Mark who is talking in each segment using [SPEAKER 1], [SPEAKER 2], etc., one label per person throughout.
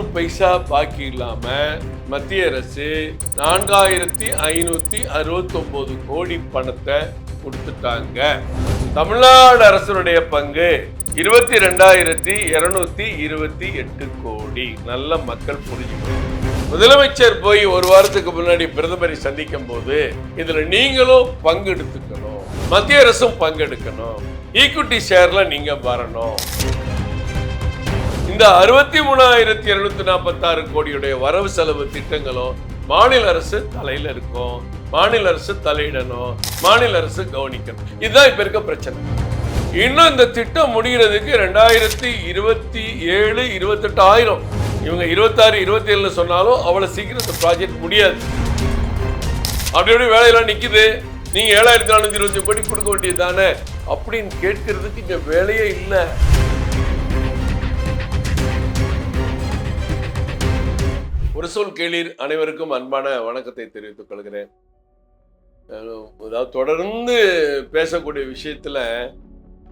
[SPEAKER 1] ஒரு பைசா பாக்கி இல்லாம மத்திய அரசு நான்காயிரத்தி ஐநூத்தி அறுபத்தி ஒன்பது கோடி பணத்தை கொடுத்துட்டாங்க. தமிழ்நாடு அரசனுடைய பங்கு இருபத்தி ரெண்டாயிரத்தி இருநூத்தி இருபத்தி எட்டு கோடி. நல்ல மக்கள் புரிஞ்சுக்கணும். முதலமைச்சர் போய் ஒரு வாரத்துக்கு முன்னாடி பிரதமரை சந்திக்கும் போது இதுல நீங்களும் பங்கெடுத்துக்கணும். மத்திய அரசும் பங்கெடுக்கணும். ஈக்விட்டி ஷேர்ல நீங்க வரணும். இந்த அறுபத்தி மூணாயிரத்தி இருநூத்தி நாற்பத்தி ஆறு கோடியுடைய வரவு செலவு திட்டங்களும் மாநில அரசு தலையில இருக்கும். மாநில அரசு தலையிடணும். மாநில அரசு கவனிக்கணும். இதுதான் இப்ப இருக்க பிரச்சனை. இன்னும் இந்த திட்டம் முடிகிறதுக்கு ரெண்டாயிரத்தி இருபத்தி ஏழு இருபத்தெட்டு ஆயிரம். இவங்க இருபத்தாறு இருபத்தி ஏழுல சொன்னாலும் அவ்வளவு சீக்கிரம் இந்த ப்ராஜெக்ட் முடியாது. அப்படி அப்படி வேலையெல்லாம் நிக்குது. நீங்க ஏழாயிரத்தி நானூத்தி இருபத்தி கோடி கொடுக்க வேண்டியது தானே? அப்படின்னு கேட்கறதுக்கு இங்க வேலையே இல்லை. ஒரு சொல் கேளீர் அனைவருக்கும் அன்பான வணக்கத்தை தெரிவித்துக் கொள்கிறேன். அதாவது தொடர்ந்து பேசக்கூடிய விஷயத்துல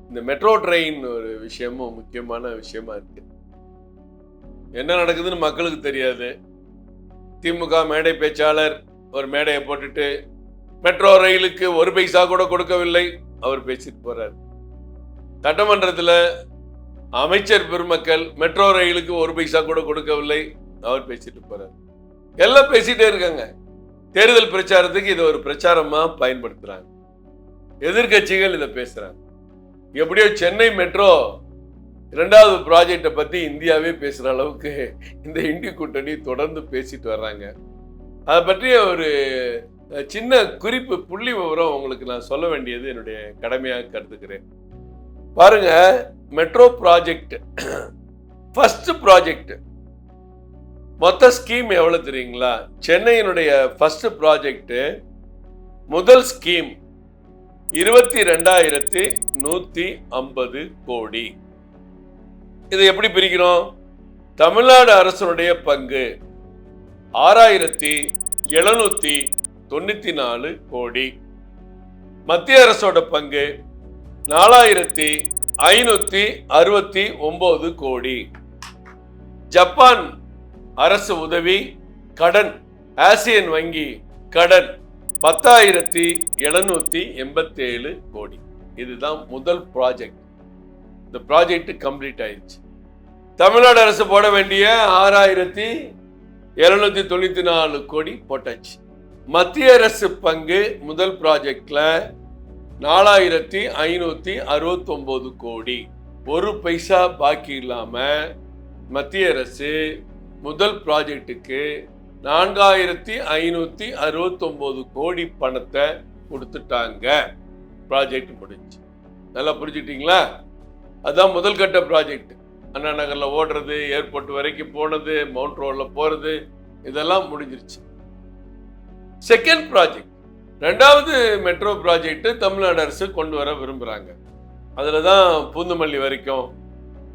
[SPEAKER 1] இந்த மெட்ரோ ட்ரெயின் ஒரு விஷயமும் முக்கியமான விஷயமா இருக்கு. என்ன நடக்குதுன்னு மக்களுக்கு தெரியாது. திமுக மேடை பேச்சாளர் ஒரு மேடையை போட்டுட்டு மெட்ரோ ரயிலுக்கு ஒரு பைசா கூட கொடுக்கவில்லை அவர் பேசிட்டு போறார். சட்டமன்றத்தில் அமைச்சர் பெருமக்கள் மெட்ரோ ரயிலுக்கு ஒரு பைசா கூட கொடுக்கவில்லை அவர் பேசிட்டு போறாரு. எல்லாம் பேசிட்டே இருக்காங்க. தேர்தல் பிரச்சாரத்துக்கு இதை ஒரு பிரச்சாரமா பயன்படுத்துறாங்க. எதிர்க்கட்சிகள் இதை பேசுறாங்க. எப்படியோ சென்னை மெட்ரோ இரண்டாவது ப்ராஜெக்டை பத்தி இந்தியாவே பேசுற அளவுக்கு இந்த இந்தி கூட்டணி தொடர்ந்து பேசிட்டு வர்றாங்க. அதை பற்றிய ஒரு சின்ன குறிப்பு புள்ளி விவரம் உங்களுக்கு நான் சொல்ல வேண்டியது என்னுடைய கடமையாக கருதுகிறேன். பாருங்க மெட்ரோ ப்ராஜெக்ட் ஃபர்ஸ்ட் ப்ராஜெக்ட் மொத்த ஸ்கீம் எவ்வளோ தெரியுங்களா? சென்னையினுடைய ஃபர்ஸ்ட் ப்ராஜெக்ட்டு முதல் ஸ்கீம் இருபத்தி ரெண்டாயிரத்தி நூற்றி ஐம்பது கோடி. இதை எப்படி பிரிக்கிறோம்? தமிழ்நாடு அரசனுடைய பங்கு ஆறாயிரத்தி எழுநூத்தி தொண்ணூத்தி நாலு கோடி. மத்திய அரசோட பங்கு நாலாயிரத்தி ஐநூத்தி அறுபத்தி ஒன்பது கோடி. ஜப்பான் அரசு உதவி கடன் ஆசியன் வங்கி கடன் பத்தாயிரத்தி எழுநூத்தி எண்பத்தேழு கோடி. இதுதான் முதல் ப்ராஜெக்ட் இந்த ப்ராஜெக்ட் கம்ப்ளீட் ஆயிடுச்சு. தமிழ்நாடு அரசு போட வேண்டிய ஆறாயிரத்தி எழுநூத்தி தொண்ணூத்தி நாலு கோடி போட்டாச்சு. மத்திய அரசு பங்கு முதல் ப்ராஜெக்ட்ல நாலாயிரத்தி ஐநூத்தி அறுபத்தி ஒன்பது கோடி. ஒரு பைசா பாக்கி இல்லாம மத்திய அரசு முதல் ப்ராஜெக்ட்டுக்கு நான்காயிரத்தி ஐநூற்றி அறுபத்தொம்போது கோடி பணத்தை கொடுத்துட்டாங்க. ப்ராஜெக்ட் முடிஞ்சு. நல்லா புரிஞ்சுக்கிட்டீங்களா? அதுதான் முதல் கட்ட ப்ராஜெக்ட் அண்ணா நகரில் ஓடுறது ஏர்போர்ட் வரைக்கும் போனது மவுண்ட் ரோடில் போகிறது இதெல்லாம் முடிஞ்சிருச்சு. செகண்ட் ப்ராஜெக்ட் ரெண்டாவது மெட்ரோ ப்ராஜெக்ட்டு தமிழ்நாடு அரசு கொண்டு வர விரும்புகிறாங்க அதில் தான் பூந்தமல்லி வரைக்கும்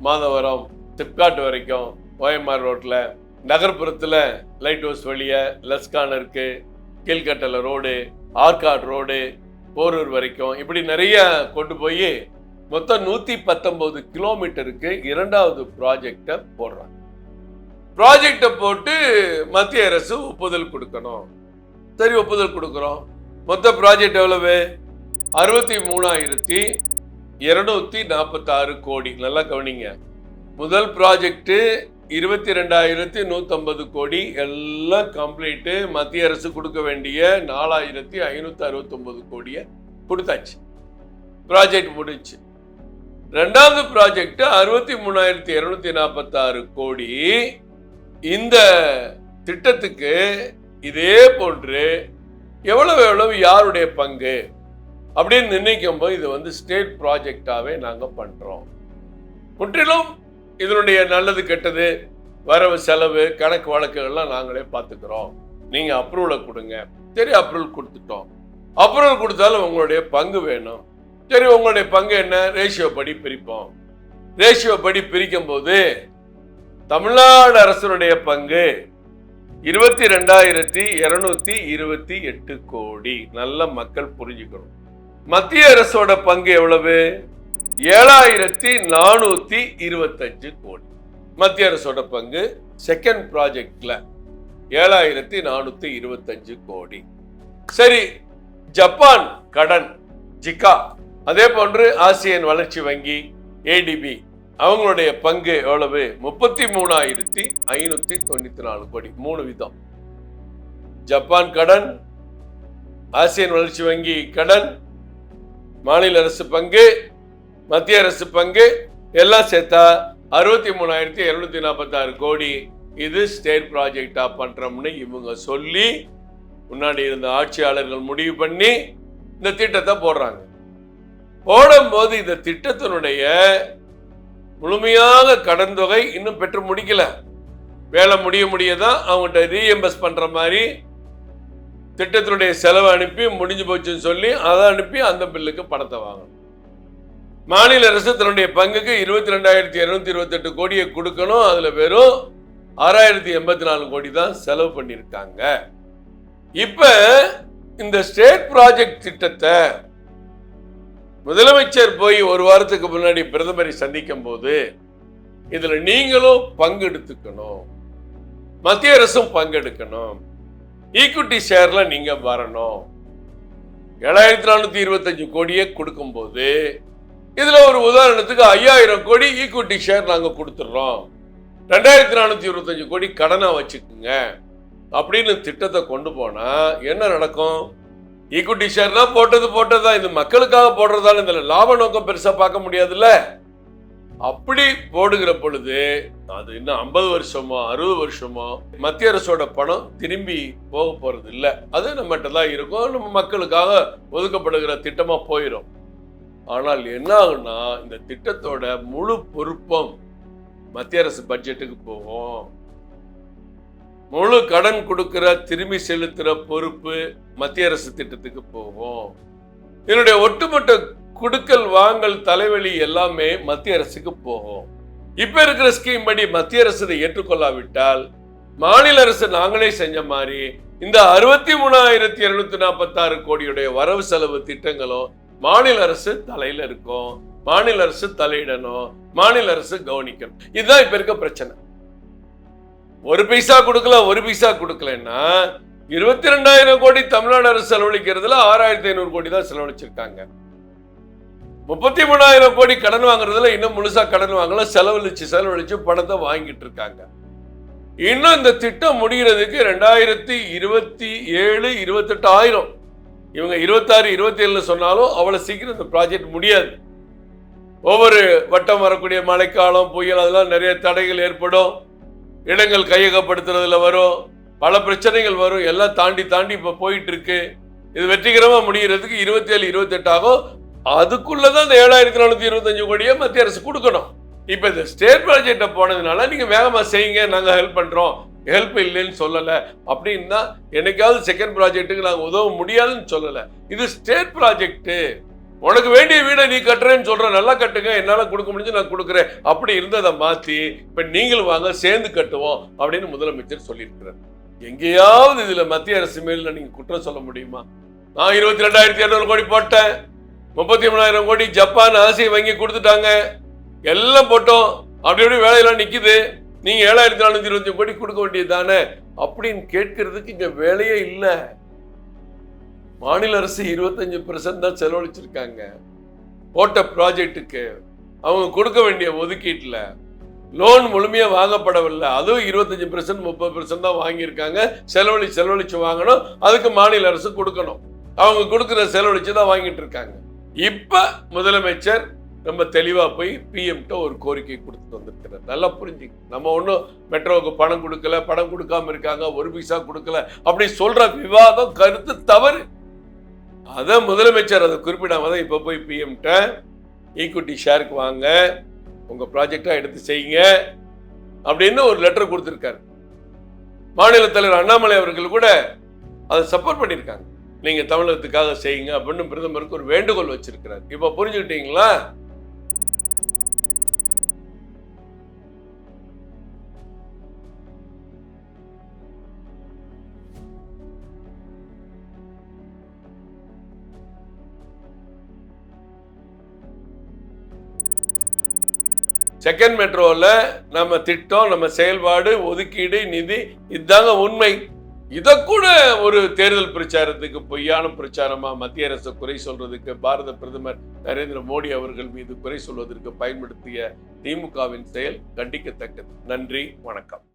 [SPEAKER 1] மாதவரம் சிப்காட் வரைக்கும் ஓஎம்ஆர் ரோட்டில் நகர்ப்புறத்தில் லைட் ஹவுஸ் வழியை லஸ்கான் இருக்குது கீழ்கட்டளை ரோடு ஆர்காட் ரோடு போரூர் வரைக்கும். இப்படி நிறைய கொண்டு போய் மொத்தம் நூற்றி பத்தொம்போது கிலோமீட்டருக்கு இரண்டாவது ப்ராஜெக்டை போடுறாங்க. ப்ராஜெக்டை போட்டு மத்திய அரசு ஒப்புதல் கொடுக்கணும். சரி ஒப்புதல் கொடுக்குறோம். மொத்த ப்ராஜெக்ட் எவ்வளவு? அறுபத்தி மூணாயிரத்தி இருநூத்தி நாற்பத்தாறு கோடி. நல்லா கவனிங்க. முதல் ப்ராஜெக்ட்டு இருபத்தி ரெண்டாயிரத்தி நூற்றம்பது கோடி எல்லாம் கம்ப்ளீட்டு மத்திய அரசு கொடுக்க வேண்டிய நாலாயிரத்தி ஐநூற்றி அறுபத்தொம்பது கோடியை கொடுத்தாச்சு. ப்ராஜெக்ட் முடிச்சு ரெண்டாவது ப்ராஜெக்ட் அறுபத்தி மூணாயிரத்தி இரநூத்தி நாற்பத்தாறு கோடி. இந்த திட்டத்துக்கு இதே போன்று எவ்வளவு எவ்வளவு யாருடைய பங்கு அப்படின்னு நிர்ணயிக்கும் போது இது வந்து ஸ்டேட் ப்ராஜெக்டாகவே நாங்கள் பண்ணுறோம் முற்றிலும் இதனுடைய நல்லது கெட்டது வரவு செலவு கணக்கு வழக்குகள்லாம் நாங்களே பார்த்துக்கிறோம். நீங்கள் அப்ரூவலை கொடுங்க. சரி அப்ரூவல் கொடுத்துட்டோம். அப்ரூவல் கொடுத்தாலும் உங்களுடைய பங்கு வேணும். சரி உங்களுடைய பங்கு என்ன? ரேஷியோ படி பிரிப்போம். ரேஷியோ படி பிரிக்கும் போது தமிழ்நாடு அரசனுடைய பங்கு இருபத்தி ரெண்டாயிரத்தி இருநூத்தி இருபத்தி எட்டு கோடி. நல்ல மக்கள் புரிஞ்சுக்கணும். மத்திய அரசோட பங்கு எவ்வளவு? ஏழாயிரத்தி நானூத்தி இருபத்தஞ்சு கோடி. மத்திய அரசோட பங்கு செகண்ட் ப்ராஜெக்ட்ல ஏழாயிரத்தி நானூத்தி இருபத்தஞ்சு கோடி. சரி ஜப்பான் கடன் ஜிகா அதே போன்று ஆசியன் வளர்ச்சி வங்கி ஏடிபி அவங்களுடைய பங்கு எவ்வளவு? முப்பத்தி மூணாயிரத்தி ஐநூத்தி தொண்ணூத்தி நாலு கோடி. மூணு விதம். ஜப்பான் கடன் ஆசியன் வளர்ச்சி வங்கி கடன் மாநில அரசு பங்கு மத்திய அரசு பங்கு எல்லாம் சேர்த்தா அறுபத்தி மூணாயிரத்தி இருநூத்தி நாற்பத்தாறு கோடி. இது ஸ்டேட் ப்ராஜெக்டா பண்றோம்னு இவங்க சொல்லி முன்னாடி இருந்த ஆட்சியாளர்கள் முடிவு பண்ணி இந்த திட்டத்தை போடுறாங்க. போடும்போது இந்த திட்டத்தினுடைய முழுமையாக கடன் தொகை இன்னும் பெற்று முடிக்கல. வேலை முடிய முடியதான் அவங்கள்ட்ட அவங்ககிட்ட ரீஎம்பஸ் பண்ற மாதிரி திட்டத்தினுடைய செலவை அனுப்பி முடிஞ்சு போச்சுன்னு சொல்லி அதை அனுப்பி அந்த பில்லுக்கு பணத்தை வாங்கணும். மாநில அரசு தன்னுடைய பங்குக்கு இருபத்தி ரெண்டாயிரத்தி இருநூத்தி இருபத்தெட்டு கோடியை கொடுக்கணும். அதுல வெறும் ஆறாயிரத்தி எண்பத்தி நாலு கோடி தான் செலவு பண்ணியிருக்காங்க. இப்ப இந்த ஸ்டேட் ப்ராஜெக்ட் திட்டத்தை முதலமைச்சர் போய் ஒரு வாரத்துக்கு முன்னாடி பிரதமரை சந்திக்கும் போது இதுல நீங்களும் பங்கெடுத்துக்கணும். மத்திய அரசும் பங்கெடுக்கணும். ஈக்விட்டி ஷேர்ல நீங்க வரணும். ஏழாயிரத்தி நானூத்தி இருபத்தஞ்சு கோடியை கொடுக்கும்போது இதுல ஒரு உதாரணத்துக்கு ஐயாயிரம் கோடி ஈக்விட்டி ஷேர் நாங்க கொடுத்துடுறோம் ரெண்டாயிரத்தி நானூத்தி இருபத்தஞ்சு கோடி கடனாக வச்சுக்கோங்க. அப்படின்னு திட்டத்தை கொண்டு போனா என்ன நடக்கும்? ஈக்விட்டி ஷேர்னா போட்டது போட்டதா? இது மக்களுக்காக போடுறதால இதுல லாப நோக்கம் பெருசா பார்க்க முடியாதுல்ல. அப்படி போடுகிற பொழுது அது இன்னும் ஐம்பது வருஷமோ அறுபது வருஷமோ மத்திய அரசோட பணம் திரும்பி போக போறது இல்லை அது நம்மகிட்ட தான் இருக்கும். நம்ம மக்களுக்காக ஒதுக்கப்படுகிற திட்டமா போயிடும் ஆனால் என்ன ஆகுனா இந்த திட்டத்தோட முழு பொறுப்பும் மத்திய அரசு பட்ஜெட்டுக்கு போகும். முழு கடன் கொடுக்கிற திரும்பி செலுத்துற பொறுப்பு மத்திய அரசு திட்டத்துக்கு போகும். இதனுடைய ஒட்டுமொத்த குடுக்கல் வாங்கல் தலைவலி எல்லாமே மத்திய அரசுக்கு போகும். இப்ப இருக்கிற ஸ்கீம் படி மத்திய அரசு இதை ஏற்றுக்கொள்ளாவிட்டால் மாநில அரசு நாங்களே செஞ்ச மாதிரி இந்த அறுபத்தி மூணாயிரத்தி இருநூத்தி நாற்பத்தாறு கோடியுடைய வரவு செலவு திட்டங்களும் மாநில அரசு தலையில இருக்கும். மாநில அரசு தலையிடணும். மாநில அரசு கவனிக்கணும். இதுதான் இப்ப இருக்க பிரச்சனை. ஒரு பைசா கொடுக்கல ஒரு பைசா கொடுக்கலன்னா இருபத்தி ரெண்டாயிரம் கோடி தமிழ்நாடு அரசு செலவழிக்கிறதுல ஆறாயிரத்தி ஐநூறு கோடி தான் செலவழிச்சிருக்காங்க. முப்பத்தி மூணாயிரம் கோடி கடன் வாங்குறதுல இன்னும் முழுசா கடன் வாங்கல செலவழிச்சு செலவழிச்சு பணத்தை வாங்கிட்டு இருக்காங்க. இன்னும் இந்த திட்டம் முடிகிறதுக்கு ரெண்டாயிரத்தி இருபத்தி ஏழு இருபத்தெட்டு ஆயிரம். இவங்க இருபத்தாறு இருபத்தி ஏழுல சொன்னாலும் அவ்வளோ சீக்கிரம் இந்த ப்ராஜெக்ட் முடியாது. ஒவ்வொரு வட்டம் வரக்கூடிய மழைக்காலம் புயல் அதெல்லாம் நிறைய தடைகள் ஏற்படும். இடங்கள் கையகப்படுத்துறதுல வரும். பல பிரச்சனைகள் வரும். எல்லாம் தாண்டி தாண்டி இப்போ போயிட்டு இருக்கு இது வெற்றிகரமாக முடிகிறதுக்கு இருபத்தி ஏழு இருபத்தெட்டு ஆகும். அதுக்குள்ளதான் இந்த ஏழாயிரத்தி நானூற்றி இருபத்தஞ்சு கோடியை மத்திய அரசு கொடுக்கணும். இப்போ இந்த ஸ்டேட் ப்ராஜெக்டை போனதுனால நீங்கள் வேகமாக செய்யுங்க. நாங்கள் ஹெல்ப் பண்ணுறோம் ஹெல்ப் இல்லைன்னு சொல்லலை. அப்படின்னா என்னைக்காவது செகண்ட் ப்ராஜெக்ட்டுக்கு நாங்கள் உதவ முடியாதுன்னு சொல்லலை. இது ஸ்டேட் ப்ராஜெக்ட்டு உனக்கு வேண்டிய வீடை நீ கட்டுறேன்னு சொல்கிற நல்லா கட்டுங்க. என்னால் கொடுக்க முடிஞ்சு நான் கொடுக்குறேன். அப்படி இருந்ததை மாற்றி இப்போ நீங்களும் வாங்க சேர்ந்து கட்டுவோம் அப்படின்னு முதலமைச்சர் சொல்லியிருக்கிறார். எங்கேயாவது இதில் மத்திய அரசு மேலில் நீங்கள் குற்றம் சொல்ல முடியுமா? நான் இருபத்தி ரெண்டாயிரத்தி இரநூறு கோடி போட்டேன். முப்பத்தி மூணாயிரம் கோடி ஜப்பான் ஆசிய வங்கி கொடுத்துட்டாங்க. எல்லாம் போட்டோம். அப்படி அப்படி வேலையெல்லாம் நிற்கிது நீங்கள் ஏழாயிரத்தி நானூத்தி இருபத்தி கோடி கொடுக்க வேண்டியது தானே அப்படின்னு கேட்கறதுக்கு இங்க வேலையே இல்லை. மாநில அரசு இருபத்தஞ்சு பர்சன்ட் தான் செலவழிச்சிருக்காங்க. போட்ட ப்ராஜெக்ட்டுக்கு அவங்க கொடுக்க வேண்டிய ஒதுக்கீட்டில் லோன் முழுமையாக வாங்கப்படவில்லை. அதுவும் இருபத்தஞ்சு பெர்சன்ட் முப்பது பெர்சன்ட் தான் வாங்கியிருக்காங்க. செலவழி செலவழிச்சு வாங்கணும். அதுக்கு மாநில அரசு கொடுக்கணும். அவங்க கொடுக்குற செலவழிச்சு தான் வாங்கிட்டு இருக்காங்க. இப்போ முதலமைச்சர் ரொம்ப தெளிவாக போய் பிஎம்கிட்ட ஒரு கோரிக்கை கொடுத்துட்டு வந்திருக்கிறார் நல்லா புரிஞ்சுங்க நம்ம ஒன்றும் மெட்ரோவுக்கு பணம் கொடுக்கல பணம் கொடுக்காம இருக்காங்க ஒரு பைசா கொடுக்கல அப்படி சொல்கிற விவாதம் கருத்து தவறு. அதான் முதலமைச்சர் அதை குறிப்பிடாம தான் இப்போ போய் பிஎம்கிட்ட ஈக்விட்டி ஷேருக்கு வாங்க உங்கள் ப்ராஜெக்டாக எடுத்து செய்யுங்க அப்படின்னு ஒரு லெட்டர் கொடுத்துருக்காரு. மாநில தலைவர் அண்ணாமலை அவர்கள் கூட அதை சப்போர்ட் பண்ணியிருக்காங்க. நீங்கள் தமிழகத்துக்காக செய்யுங்க அப்படின்னு பிரதமருக்கு ஒரு வேண்டுகோள் வச்சிருக்கிறார். இப்போ புரிஞ்சுக்கிட்டீங்களா? செகண்ட் மெட்ரோவில் நம்ம திட்டம் நம்ம செயல்பாடு ஒதுக்கீடு நிதி இதுதாங்க உண்மை. இதை கூட ஒரு தேர்தல் பிரச்சாரத்துக்கு பொய்யான பிரச்சாரமாக மத்திய அரசு குறை சொல்றதுக்கு பாரத பிரதமர் நரேந்திர மோடி அவர்கள் மீது குறை சொல்வதற்கு பயன்படுத்திய திமுகவின் செயல் கண்டிக்கத்தக்கது. நன்றி வணக்கம்.